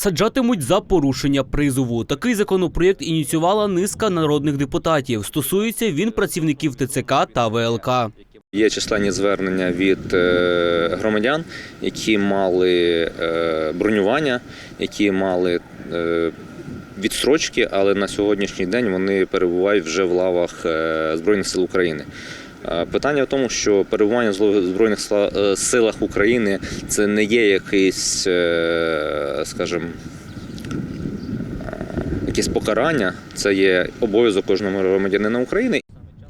Саджатимуть за порушення призову. Такий законопроєкт ініціювала низка народних депутатів. Стосується він працівників ТЦК та ВЛК. Є численні звернення від е, громадян, які мали е, бронювання, які мали е, відстрочки, але на сьогоднішній день вони перебувають вже в лавах Збройних сил України. Е, Питання в тому, що перебування в Збройних е, силах України це не є якийсь, е, скажімо, якесь покарання, це є обов'язок кожного громадянина України.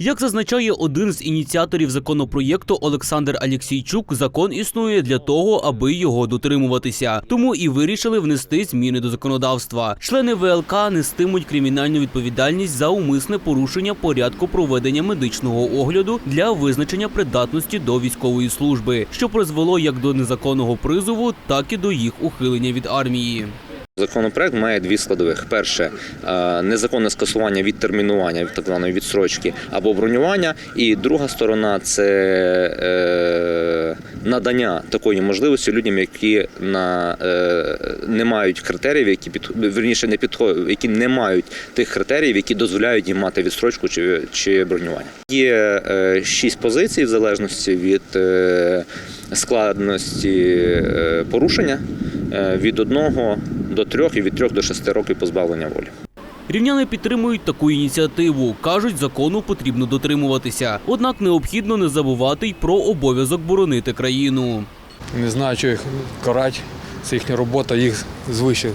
Як зазначає один з ініціаторів законопроєкту Олександр Алєксійчук, закон існує для того, аби його дотримуватися. Тому і вирішили внести зміни до законодавства. Члени ВЛК нестимуть кримінальну відповідальність за умисне порушення порядку проведення медичного огляду для визначення придатності до військової служби, що призвело як до незаконного призову, так і до їх ухилення від армії. Законопроект має дві складових: перше е, незаконне скасування відтермінування від так званої відстрочки або бронювання. І друга сторона це е, надання такої можливості людям, які на е, не мають критеріїв, які під верніше не підходять, які не мають тих критеріїв, які дозволяють їм мати відстрочку чи, чи бронювання. Є шість позицій в залежності від складності порушення від одного до трьох і від трьох до шести років позбавлення волі. Рівняни підтримують таку ініціативу. кажуть, закону потрібно дотримуватися. Однак необхідно не забувати й про обов'язок боронити країну. Не знаю, що їх карать. Це їхня робота, їх звище.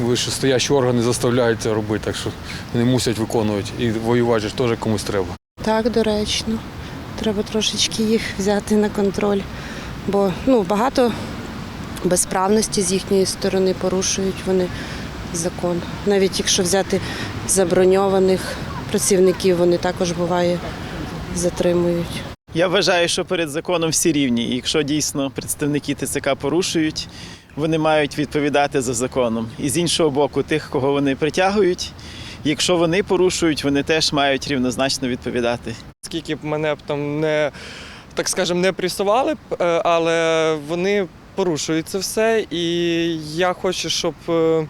Вищестоящі органи заставляють це робити, так що вони мусять виконувати. І воювати ж теж комусь треба. Так, доречно. Треба трошечки їх взяти на контроль, бо ну, багато безправності з їхньої сторони порушують вони закон. Навіть якщо взяти заброньованих працівників, вони також буває затримують. Я вважаю, що перед законом всі рівні. І якщо дійсно представники ТЦК порушують, вони мають відповідати за законом. І з іншого боку, тих, кого вони притягують, якщо вони порушують, вони теж мають рівнозначно відповідати. скільки б мене б там не так скажемо, не пресували б, е, але вони порушують це все. І я хочу, щоб е,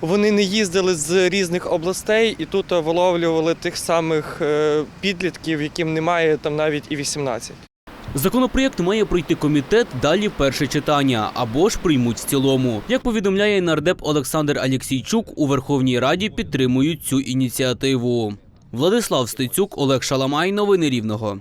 вони не їздили з різних областей і тут виловлювали тих самих е, підлітків, яким немає там навіть і 18. Законопроєкт має пройти комітет, далі перше читання або ж приймуть в цілому. Як повідомляє нардеп Олександр Алєксійчук, у Верховній Раді підтримують цю ініціативу. Владислав Стецюк, Олег Шаламай. Новини Рівного.